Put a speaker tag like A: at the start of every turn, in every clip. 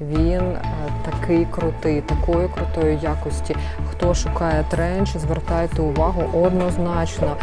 A: Він е, такий крутий, такої крутої якості. Хто шукає тренч, звертайте увагу однозначно.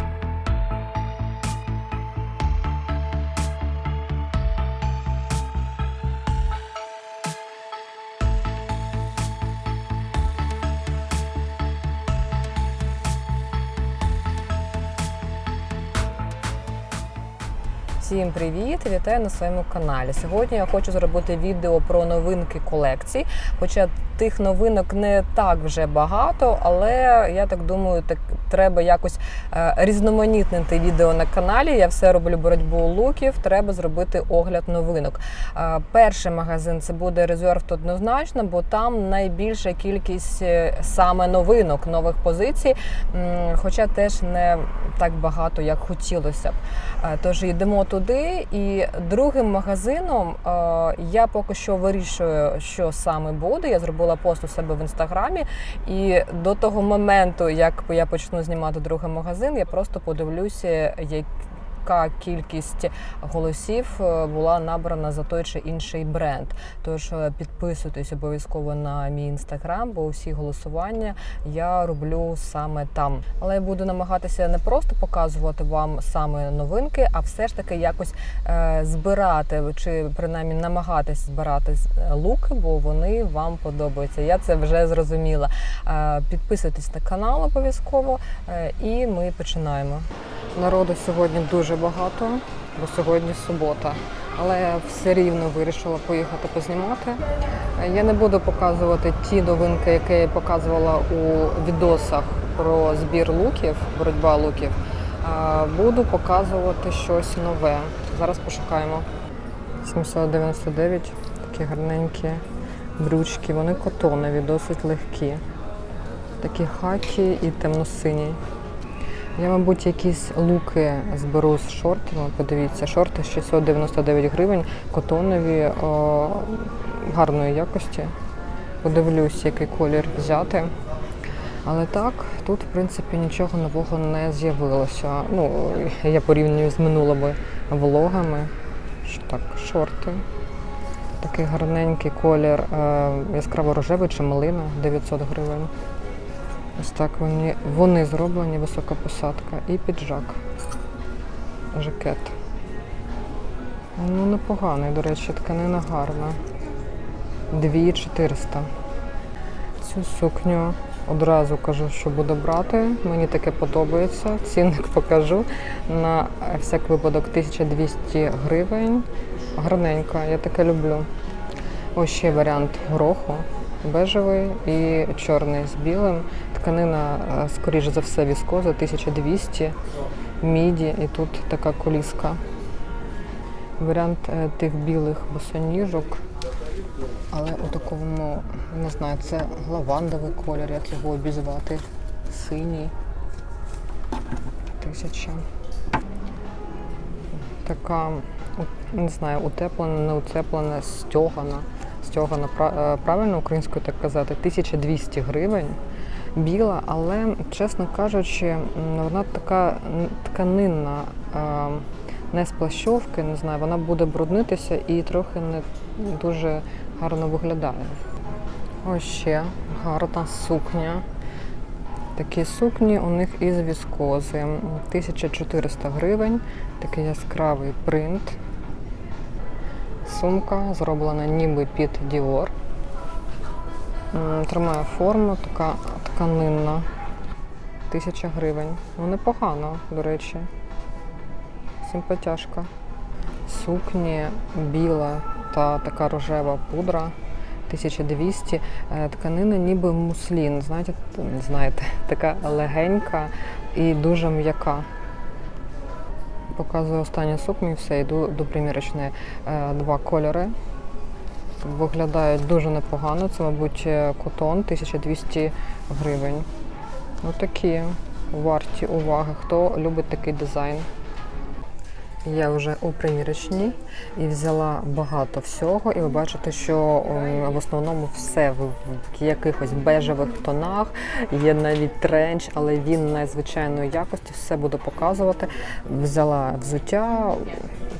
A: Привіт! Вітаю на своєму каналі. Сьогодні я хочу зробити відео про новинки колекцій. Хоча тих новинок не так вже багато, але я так думаю, так треба якось е, різноманітнити відео на каналі. Я все роблю боротьбу луків. Треба зробити огляд новинок. Е, Перший магазин це буде Reserved однозначно, бо там найбільша кількість е, саме новинок, нових позицій. Хоча теж не так багато, як хотілося б. Тож йдемо туди. І другим магазином е, я поки що вирішую, що саме буде. Я зробила пост у себе в інстаграмі, і до того моменту, як я почну знімати другий магазин, я просто подивлюся, яка кількість голосів е, була набрана за той чи інший бренд. Тож е, підписуйтесь обов'язково на мій інстаграм, бо всі голосування я роблю саме там. Але я буду намагатися не просто показувати вам саме новинки, а все ж таки якось е, збирати чи принаймні намагатись збирати луки, бо вони вам подобаються. Я це вже зрозуміла. Підписуйтесь на канал обов'язково, і ми починаємо. Народу сьогодні дуже багато, бо сьогодні субота. Але я все рівно вирішила поїхати познімати. Я не буду показувати ті новинки, які я показувала у відосах про збір луків, боротьба луків. Буду показувати щось нове. Зараз пошукаємо. 799, такі гарненькі брючки. Вони котонові, досить легкі. Такі хакі і темно-сині. Я, мабуть, якісь луки зберу з шортів. Подивіться, шорти 699 гривень, котонові о, гарної якості. Подивлюсь, який колір взяти. Але так, тут, в принципі, нічого нового не з'явилося. Ну, я порівнюю з минулими влогами. Так, шорти. Такий гарненький колір, е, яскраво рожевий чи малина 900 гривень. Ось так вони, вони зроблені, висока посадка. І піджак. Жакет. Ну, непоганий, до речі, тканина гарна. 2400. Цю сукню одразу кажу, що буду брати. Мені таке подобається. Цінник покажу. На всяк випадок 1200 гривень. Гарненька, я таке люблю. Ось ще варіант гороху. Бежевий і чорний з білим. Тканина, е, скоріш за все, віскоза 1200, міді, і тут така коліска. Варіант е, тих білих босоніжок. Але у такому, не знаю, це лавандовий колір, як його обізвати. Синій. Тисяча. Така, не знаю, утеплена, не утеплена, стьогана. Пра- е, правильно українською так казати, 1200 гривень. Біла, але, чесно кажучи, вона така тканинна, е, не з плащовки, не знаю, вона буде бруднитися і трохи не дуже гарно виглядає. Ось ще гарна сукня. Такі сукні у них із віскози. 1400 гривень, такий яскравий принт. Сумка зроблена ніби під Dior. Тримає форму, така тканинна. Тисяча гривень. Ну, непогано, до речі. Симпатяшка. Сукні біла та така рожева пудра. 1200. Е, Тканина ніби муслін. Знаєте, знаєте, така легенька і дуже м'яка. Показую останню сукню і все, йду до примірочної. Е, Два кольори. Виглядають дуже непогано. Це, мабуть, е, котон 1200 гривень. Отакі такі варті уваги. Хто любить такий дизайн? Я вже у примірочній і взяла багато всього, і ви бачите, що в основному все в якихось бежевих тонах. Є навіть тренч, але він надзвичайної якості, все буду показувати. Взяла взуття,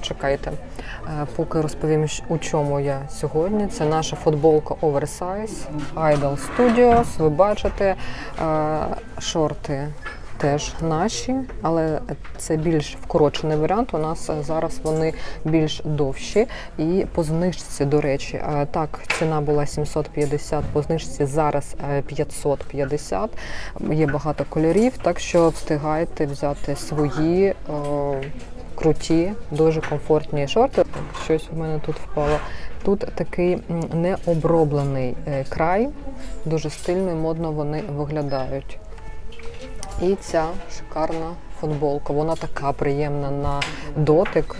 A: чекайте. Е, Поки розповім, у чому я сьогодні. Це наша футболка Oversize Idol Studios. Ви бачите е, шорти. Теж наші, але це більш вкорочений варіант. У нас е, зараз вони більш довші і по знижці, до речі, е, так ціна була 750, по знижці зараз е, 550. Є багато кольорів, так що встигайте взяти свої е, круті, дуже комфортні шорти. Щось у мене тут впало. Тут такий необроблений е, край, дуже стильно і модно вони виглядають. І ця шикарна футболка. Вона така приємна на дотик.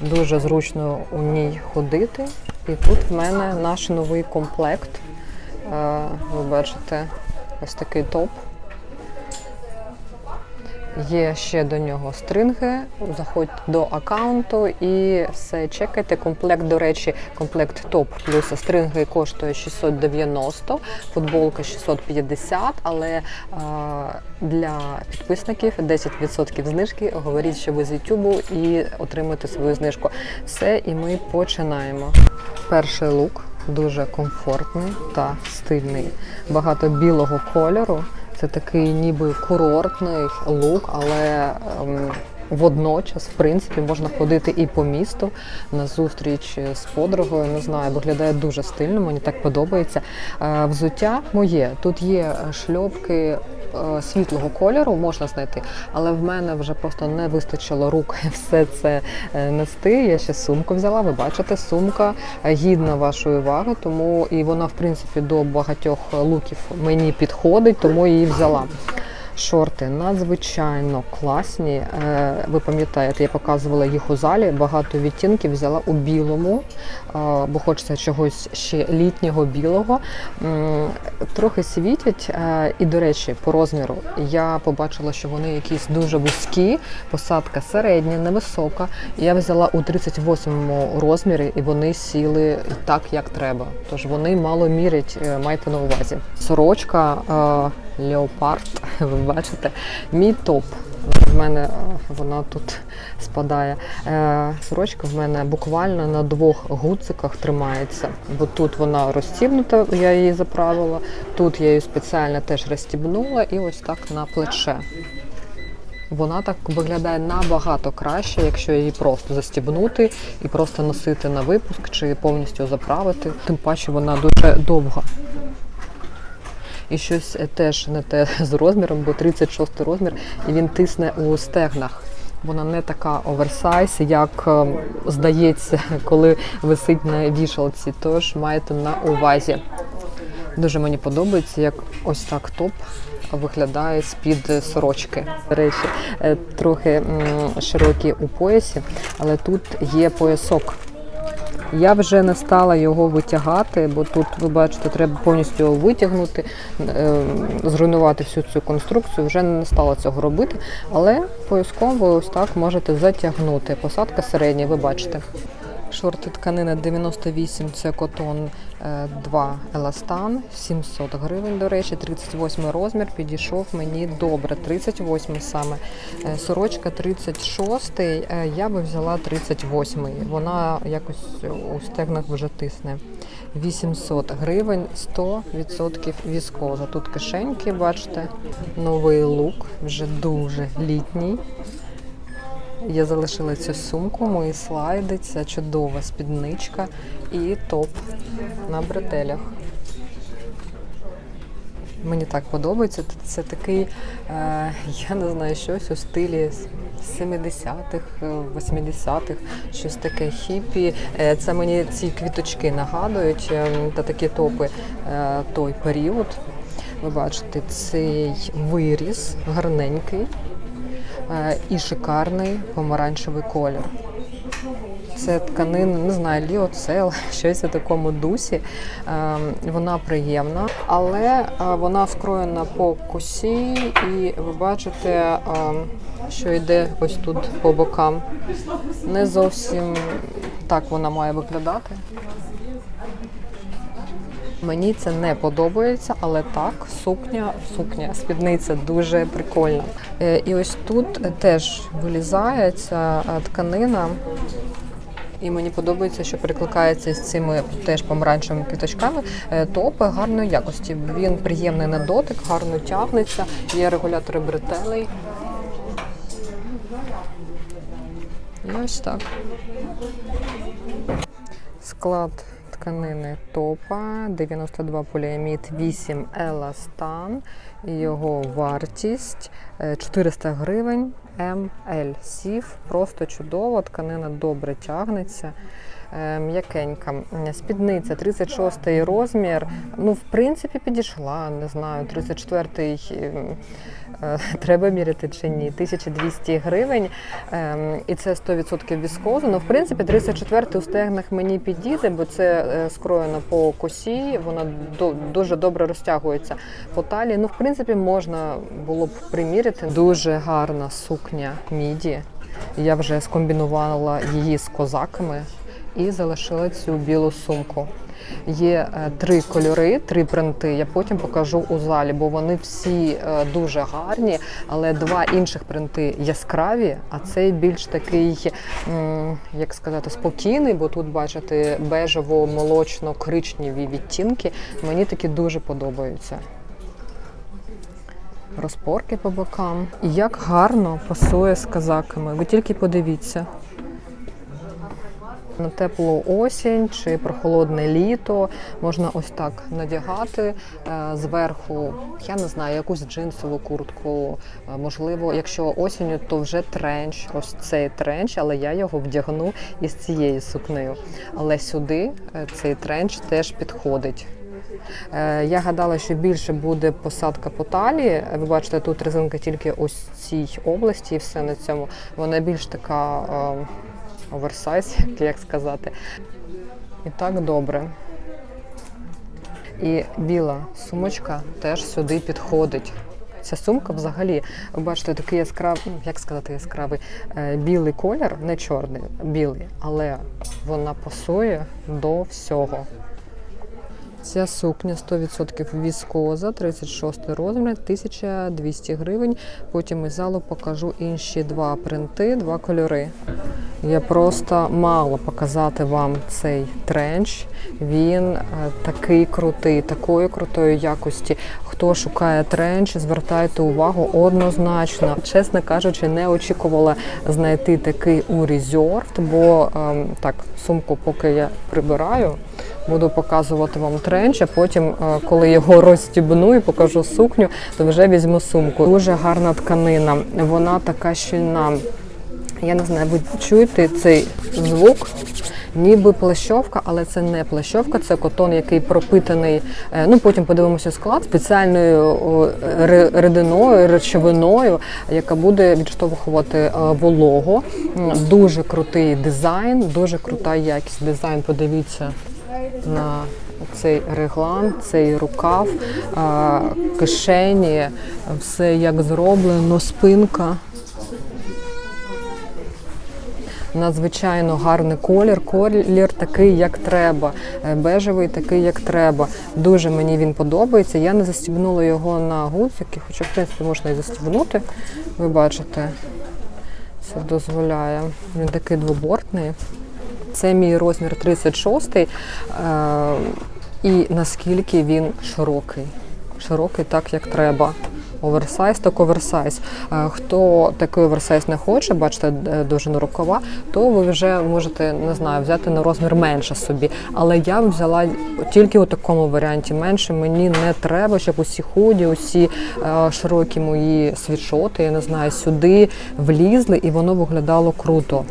A: Дуже зручно у ній ходити. І тут в мене наш новий комплект. Е, Ви бачите, ось такий топ. Є ще до нього стринги. Заходьте до аккаунту і все чекайте. Комплект, до речі, комплект топ плюс стринги коштує 690, футболка 650, але е, для підписників 10% знижки. Говоріть, що ви з YouTube і отримуєте свою знижку. Все, і ми починаємо. Перший лук дуже комфортний та стильний. Багато білого кольору. Це такий ніби курортний лук, але ем, водночас, в принципі, можна ходити і по місту на зустріч з подругою. Не знаю, виглядає дуже стильно, мені так подобається. Е, взуття моє. Тут є шльопки. Е, Світлого кольору можна знайти, але в мене вже просто не вистачило рук все це е, нести. Я ще сумку взяла. Ви бачите, сумка е, гідна вашої уваги, тому і вона, в принципі, до багатьох луків мені підходить, тому її взяла. Шорти надзвичайно класні. Е, Ви пам'ятаєте, я показувала їх у залі. Багато відтінків взяла у білому, е, бо хочеться чогось ще літнього білого. Трохи світять. е, І, до речі, по розміру я побачила, що вони якісь дуже вузькі, посадка середня, невисока. Я взяла у 38 розмірі, і вони сіли так, як треба. Тож вони мало мірять, майте на увазі. Сорочка Леопард, ви бачите, мій топ. В мене е, вона тут спадає. Е, Сорочка в мене буквально на двох гудзиках тримається, бо тут вона розстібнута, я її заправила. Тут я її спеціально теж розстібнула і ось так на плече. Вона так виглядає набагато краще, якщо її просто застібнути і просто носити на випуск чи повністю заправити. Тим паче вона дуже довга. І щось е, теж не те з розміром, бо 36 розмір, і він тисне у стегнах. Вона не така оверсайз, як е, здається, коли висить на вішалці. Тож маєте на увазі. Дуже мені подобається, як ось так топ виглядає з-під сорочки. До речі, е, трохи широкі у поясі, але тут є поясок. Я вже не стала його витягати, бо тут, ви бачите, треба повністю його витягнути, е, зруйнувати всю цю конструкцію. Вже не стала цього робити, але поясково ось так можете затягнути. Посадка середня, ви бачите. Шорти тканина 98, це котон 2 еластан, 700 гривень, до речі, 38 розмір, підійшов мені добре, 38 саме. Е, Сорочка 36, е, я би взяла 38, вона якось у стегнах вже тисне. 800 гривень, 100% віскоза. Тут кишеньки, бачите, новий лук, вже дуже літній. Я залишила цю сумку, мої слайди, ця чудова спідничка і топ на бретелях. Мені так подобається. Це такий, е, я не знаю, щось у стилі 70-х, е, 80-х, щось таке хіпі. Е, Це мені ці квіточки нагадують е, та такі топи е, той період. Ви бачите, цей виріс гарненький е, і шикарний помаранчевий колір. Це тканина, не знаю, ліоцел, щось у такому дусі. Е, Вона приємна, але е, вона скроєна по косі, і ви бачите, е, що йде ось тут по бокам. Не зовсім так вона має виглядати. Мені це не подобається, але так, сукня, сукня, спідниця дуже прикольна. Е, І ось тут теж вилізає ця е, тканина. І мені подобається, що перекликається з цими теж помаранчевими квіточками. Е, Топ гарної якості. Він приємний на дотик, гарно тягнеться. Є регулятори бретелей. І ось так. Склад тканини топа 92 поліамід, 8 еластан. Його вартість е, 400 гривень. МЛ Сів. Просто чудово, тканина добре тягнеться. е, М'якенька. Спідниця 36 розмір. Ну, в принципі, підійшла. Не знаю, 34-й ем, е, треба міряти чи ні. 1200 гривень. Ем, І це 100% віскозу. Ну, в принципі, 34-й у стегнах мені підійде, бо це е, скроєно по косі, вона дуже добре розтягується по талії. Ну, в принципі, можна було б приміряти. Дуже гарна сукня міді. Я вже скомбінувала її з козаками і залишила цю білу сумку. Є е, три кольори, три принти. Я потім покажу у залі, бо вони всі е, дуже гарні, але два інших принти яскраві, а цей більш такий, як сказати, спокійний, бо тут бачите бежево-молочно-коричневі відтінки. Мені такі дуже подобаються. Розпорки по бокам. І як гарно пасує з казаками. Ви тільки подивіться. На теплу осінь чи прохолодне літо можна ось так надягати е, зверху, я не знаю, якусь джинсову куртку. Е, Можливо, якщо осінню, то вже тренч, ось цей тренч, але я його вдягну із цією сукнею. Але сюди е, цей тренч теж підходить. Я гадала, що більше буде посадка по талії. Ви бачите, тут резинка тільки ось цій області, і все на цьому. Вона більш така оверсайз, як сказати. І так добре. І біла сумочка теж сюди підходить. Ця сумка взагалі, бачите, такий яскравий, ну, як сказати, яскравий е, білий колір, не чорний, білий, але вона пасує до всього. Ця сукня 100% віскоза, 36 розмір, 1200 гривень. Потім із залу покажу інші два принти, два кольори. Я просто мала показати вам цей тренч. Він е, такий крутий, такої крутої якості. Хто шукає тренч, звертайте увагу однозначно. Чесно кажучи, не очікувала знайти такий у Reserved, бо ем, так, сумку поки я прибираю. Буду показувати вам тренч, а потім, е, коли його розстібну і покажу сукню, то вже візьму сумку. Дуже гарна тканина. Вона така щільна. Я не знаю, ви чуєте цей звук? Ніби плащовка, але це не плащовка, це котон, який пропитаний. е, Ну потім подивимося склад спеціальною о, ре- рідиною, речовиною, яка буде відштовхувати е, вологу. Дуже крутий дизайн, дуже крута якість. Дизайн, подивіться на цей реглан, цей рукав, кишені, все як зроблено, спинка. Надзвичайно гарний колір, колір такий, як треба, е, бежевий такий, як треба. Дуже мені він подобається. Я не застібнула його на гудзики, хоча, в принципі, можна і застібнути. Ви бачите, це дозволяє. Він такий двобортний. Це мій розмір 36 е, і наскільки він широкий. Широкий так, як треба. Оверсайз, так оверсайз. Е, Хто такий оверсайз не хоче, бачите е, довжину рукава, то ви вже можете не знаю, взяти на розмір менше собі. Але я взяла тільки у такому варіанті менше. Мені не треба, щоб усі худі, усі широкі мої світшоти, я не знаю, сюди влізли і воно виглядало круто.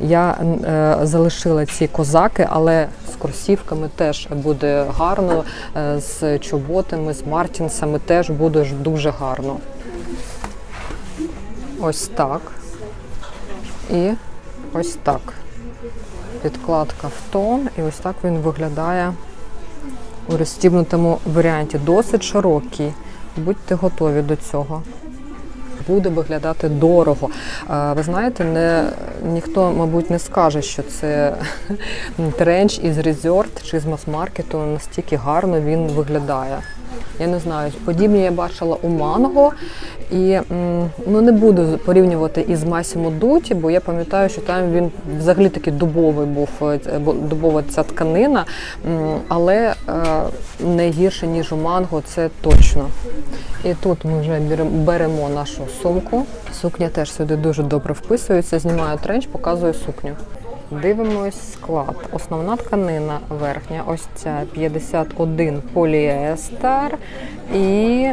A: Я е, залишила ці козаки, але з кросівками теж буде гарно, е, з чоботами, з мартінсами теж буде дуже гарно. Ось так. І ось так. Підкладка в тон, і ось так він виглядає у розстібнутому варіанті. Досить широкий. Будьте готові до цього. Буде виглядати дорого. Е, Ви знаєте, не, ніхто, мабуть, не скаже, що це тренч із резорт чи з мас-маркету. Настільки гарно він виглядає. Я не знаю, подібні я бачила у манго. І ну, не буду порівнювати із Масімо Дуті, бо я пам'ятаю, що там він взагалі такий дубовий був, е, дубова ця тканина, але не гірше, ніж у манго, це точно. І тут ми вже беремо нашу сумку. Сукня теж сюди дуже добре вписується. Знімаю тренч, показую сукню. Дивимось склад. Основна тканина верхня, ось ця 51 поліестер і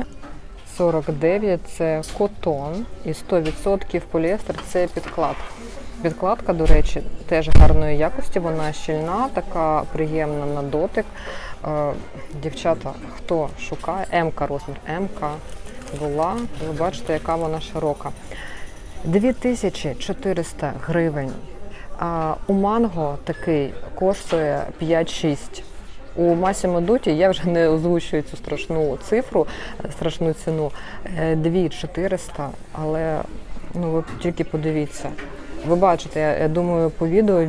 A: 49 це котон і 100% поліестер це підкладка. Підкладка, до речі, теж гарної якості, вона щільна, така приємна на дотик. Е, Дівчата, хто шукає, МК розмір, МК була, ви бачите, яка вона широка. 2400 гривень. А у манго такий коштує 5-6. У Масімо Дуті я вже не озвучую цю страшну цифру, е, страшну ціну. Е, 2400, але ну ви тільки подивіться. Ви бачите, я думаю, по відео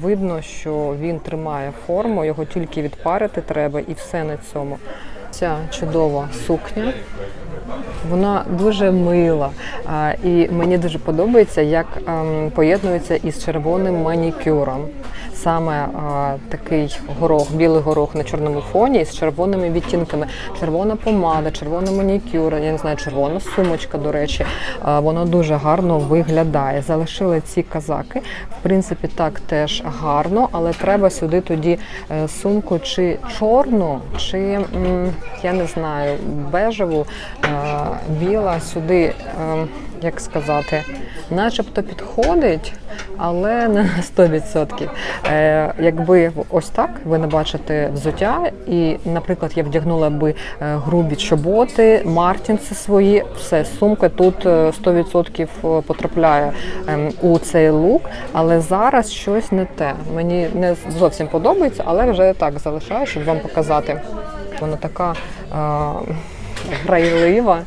A: видно, що він тримає форму, його тільки відпарити треба і все на цьому. Ця чудова сукня. Вона дуже мила, і мені дуже подобається, як ем, поєднується із червоним манікюром. Саме такий горох, білий горох на чорному фоні з червоними відтінками. Червона помада, червоний манікюр, я не знаю, червона сумочка, до речі, воно дуже гарно виглядає. Залишили ці казаки. В принципі, так теж гарно, але треба сюди тоді е, сумку чи чорну, чи я не знаю, бежеву, е, біла сюди, е, як сказати, начебто підходить, але не на 100%. Е, Якби ось так ви не бачите взуття, і, наприклад, я вдягнула би е, грубі чоботи, мартінси свої, все, сумка тут е, 100% потрапляє ем, у цей лук, але зараз щось не те. Мені не зовсім подобається, але вже так залишаю, щоб вам показати. Вона така е, грайлива.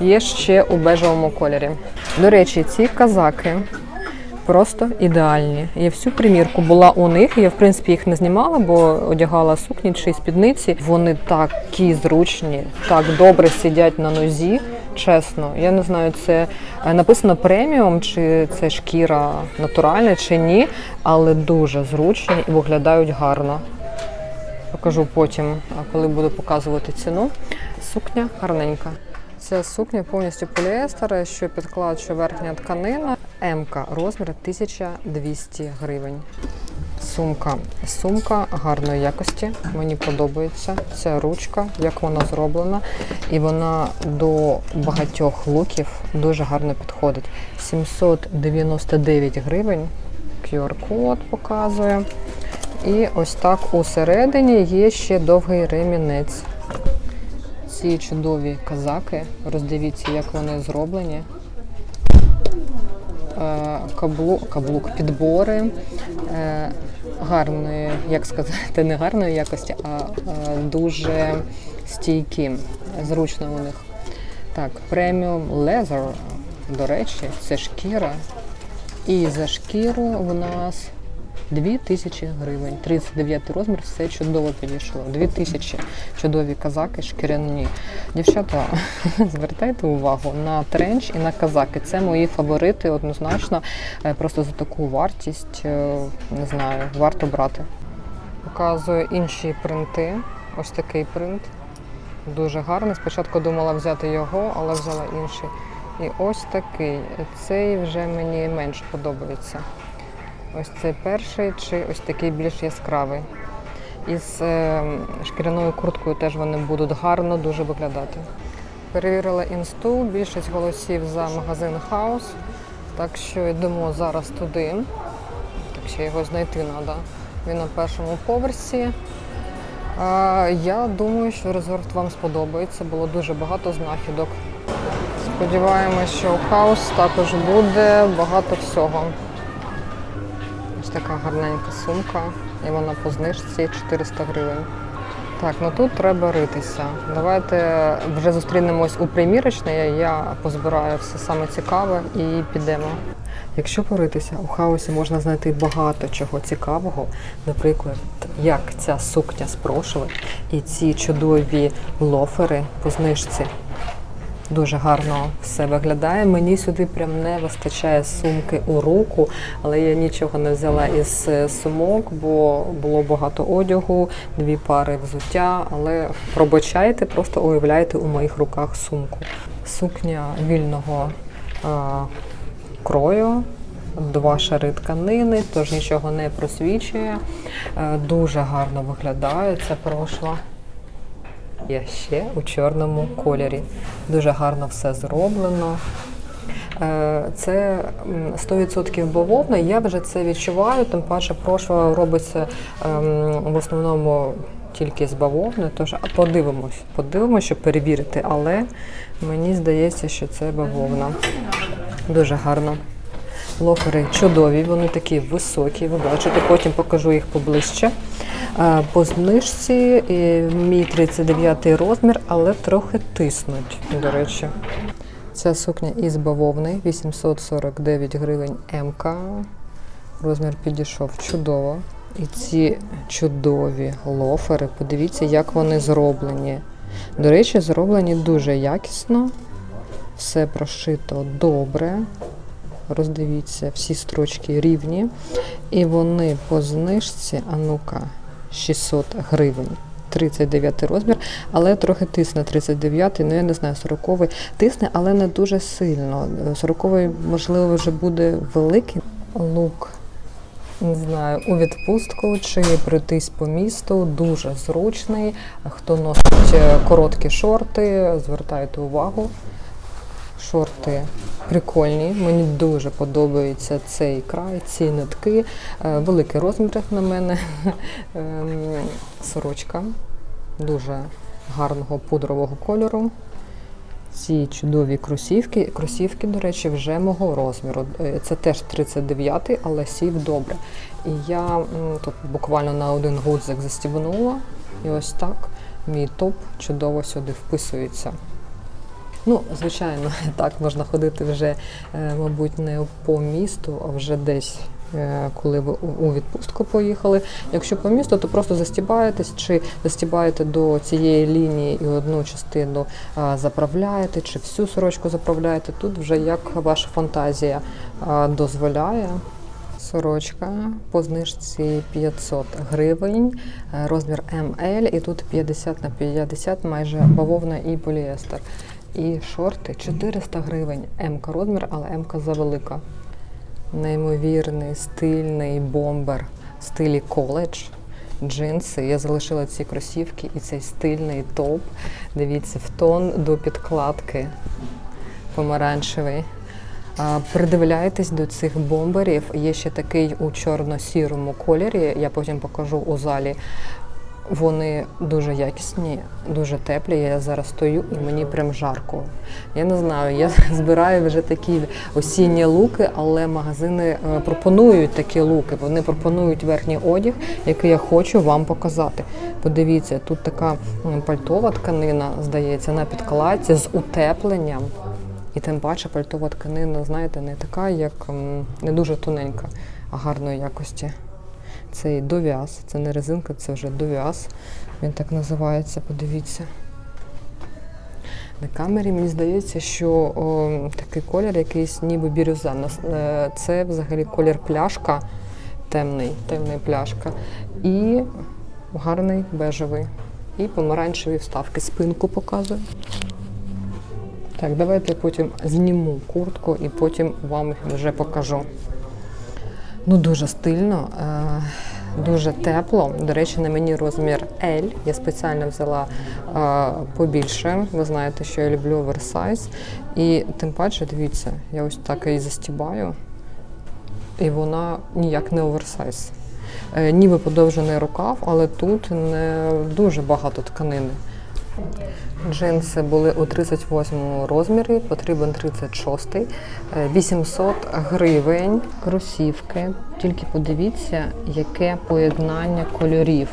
A: Є ще у бежевому кольорі. До речі, ці казаки просто ідеальні. Я всю примірку була у них. Я в принципі їх не знімала, бо одягала сукні чи спідниці. Вони такі зручні, так добре сидять на нозі. Чесно, я не знаю, це е, написано преміум, чи це шкіра натуральна, чи ні, але дуже зручні і виглядають гарно. Покажу потім, коли буду показувати ціну. Сукня гарненька. Ця сукня повністю поліестер, що підклад, що верхня тканина. МК розмір 1200 гривень. Сумка. Сумка гарної якості. Мені подобається. Ця ручка, як вона зроблена, і вона до багатьох луків дуже гарно підходить. 799 гривень. QR-код показує. І ось так усередині є ще довгий ремінець. Ці чудові казаки. Роздивіться, як вони зроблені. Е, Каблук, каблук підбори е, гарної, як сказати, не гарної якості, а е, дуже стійкі. Зручно у них. Так, преміум leather, до речі, це шкіра. І за шкіру в нас 2000 гривень. 39 розмір, все чудово підійшло. 2000 чудові казаки шкіряні. Дівчата, звертайте увагу на тренч і на казаки. Це мої фаворити однозначно. Е, Просто за таку вартість, е, не знаю, варто брати. Показую інші принти. Ось такий принт. Дуже гарний. Спочатку думала взяти його, але взяла інший. І ось такий. Цей вже мені менш подобається. Ось цей перший, чи ось такий більш яскравий. Із е, шкіряною курткою теж вони будуть гарно дуже виглядати. Перевірила інсту, більшість голосів за магазин Хаус. Так що йдемо зараз туди. Так ще його знайти треба. Він на першому поверсі. Я думаю, що резорт вам сподобається. Було дуже багато знахідок. Сподіваємось, що хаус також буде багато всього. Така гарненька сумка, і вона по знижці 400 гривень. Так, ну тут треба ритися. Давайте вже зустрінемось у примірочній. Я позбираю все саме цікаве і підемо. Якщо поритися, у хаосі можна знайти багато чого цікавого. Наприклад, як ця сукня з і ці чудові лофери по знижці. Дуже гарно все виглядає. Мені сюди прям не вистачає сумки у руку, але я нічого не взяла із е, сумок, бо було багато одягу, дві пари взуття. Але пробачайте, просто уявляйте у моїх руках сумку. Сукня вільного а, крою. Два шари тканини, тож нічого не просвічує. Е, Дуже гарно виглядає ця прошва. Є ще у чорному кольорі. Дуже гарно все зроблено. Е, Це 100% бавовна. Я вже це відчуваю, тим паче прошва робиться ем, в основному тільки з бавовни. Тож подивимось, подивимось, щоб перевірити, але мені здається, що це бавовна. Дуже гарно. Лофери чудові, вони такі високі, ви бачите, потім покажу їх поближче. Е, По знижці мій 39 розмір, але трохи тиснуть, до речі. Ця сукня із бавовни 849 гривень МК. Розмір підійшов чудово. І ці чудові лофери, подивіться, як вони зроблені. До речі, зроблені дуже якісно, все прошито добре. Роздивіться, всі строчки рівні. І вони по знижці, а ну-ка, 600 гривень. 39 розмір, але трохи тисне 39, ну я не знаю, 40 тисне, але не дуже сильно. 40 можливо вже буде великий лук. Не знаю, у відпустку чи пройтись по місту дуже зручний. Хто носить е, короткі шорти, звертайте увагу. Шорти прикольні. Мені дуже подобається цей край, ці нитки. Е, Великий розмір на мене. Ем, Сорочка дуже гарного пудрового кольору. Ці чудові кросівки. Кросівки, до речі, вже мого розміру. Е, Це теж 39, але сів добре. І я тут буквально на один гудзик застібнула. І ось так мій топ чудово сюди вписується. Ну, звичайно, так можна ходити вже, е, мабуть, не по місту, а вже десь, е, коли ви у- відпустку поїхали. Якщо по місту, то просто застібаєтесь чи застібаєте до цієї лінії і одну частину заправляєте, чи всю сорочку заправляєте. Тут вже як ваша фантазія дозволяє. Сорочка по знижці 500 гривень, е, розмір ML, і тут 50 на 50, майже бавовна і поліестер. І шорти 400 гривень. М розмір, але М-ка завелика. Неймовірний, стильний бомбер в стилі коледж. Джинси. Я залишила ці кросівки і цей стильний топ. Дивіться, в тон до підкладки помаранчевий. Придивляйтесь до цих бомберів. Є ще такий у чорно-сірому кольорі. Я потім покажу у залі. Вони дуже якісні, дуже теплі. Я зараз стою і мені прям жарко. Я не знаю, я збираю вже такі осінні луки, але магазини е, пропонують такі луки. Вони пропонують верхній одяг, який я хочу вам показати. Подивіться, тут така пальтова тканина, здається, на підкладці з утепленням. І тим паче пальтова тканина, знаєте, не така, як не дуже тоненька, а гарної якості. Цей дов'яз, це не резинка, це вже дов'яз. Він так називається, подивіться. На камері мені здається, що о, такий колір якийсь ніби бірюза. Е, Це взагалі колір пляшка, темний, темний пляшка. І гарний бежевий. І помаранчеві вставки. Спинку показую. Так, давайте потім зніму куртку і потім вам вже покажу. Ну, дуже стильно, е, дуже тепло. До речі, на мені розмір L. Я спеціально взяла е, побільше. Ви знаєте, що я люблю оверсайз. І тим паче, дивіться, я ось так її застібаю, і вона ніяк не оверсайз. Е, ніби подовжений рукав, але тут не дуже багато тканини. Джинси були у 38 розмірі, потрібен 36, е, 800 гривень. Кросівки. Тільки подивіться, яке поєднання кольорів.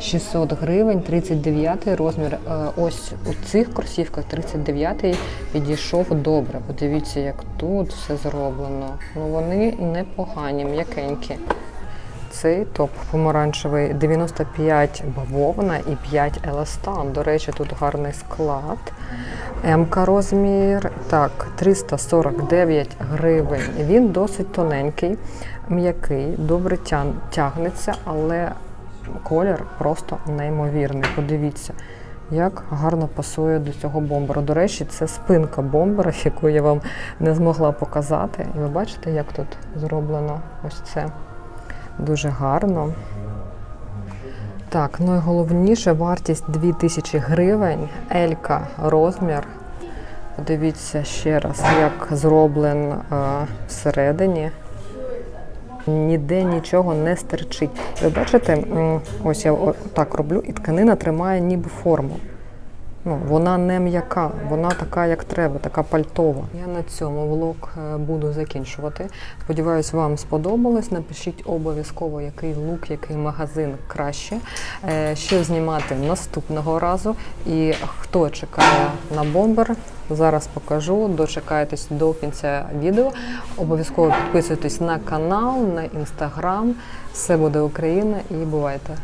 A: 600 гривень, 39 розмір. Е, Ось у цих кросівках 39 підійшов добре. Подивіться, як тут все зроблено. Ну вони непогані, м'якенькі. Цей топ помаранчевий 95 бавовна і 5 еластан. До речі, тут гарний склад. МК розмір. Так, 349 гривень. Він досить тоненький, м'який, добре тягнеться, але колір просто неймовірний. Подивіться. Як гарно пасує до цього бомбера. До речі, це спинка бомбера, яку я вам не змогла показати. І ви бачите, як тут зроблено ось це. Дуже гарно. Так, ну і головніше вартість 2000 гривень. Елька розмір. Подивіться ще раз, як зроблен е, всередині. Ніде нічого не стерчить. Ви бачите, ось я так роблю, і тканина тримає ніби форму. Ну, вона не м'яка, вона така, як треба, така пальтова. Я на цьому влог е, буду закінчувати. Сподіваюсь, вам сподобалось. Напишіть обов'язково, який лук, який магазин краще. Е, Що знімати наступного разу. І хто чекає на бомбер, зараз покажу. Дочекайтесь до кінця відео. Обов'язково підписуйтесь на канал, на інстаграм. Все буде Україна і бувайте!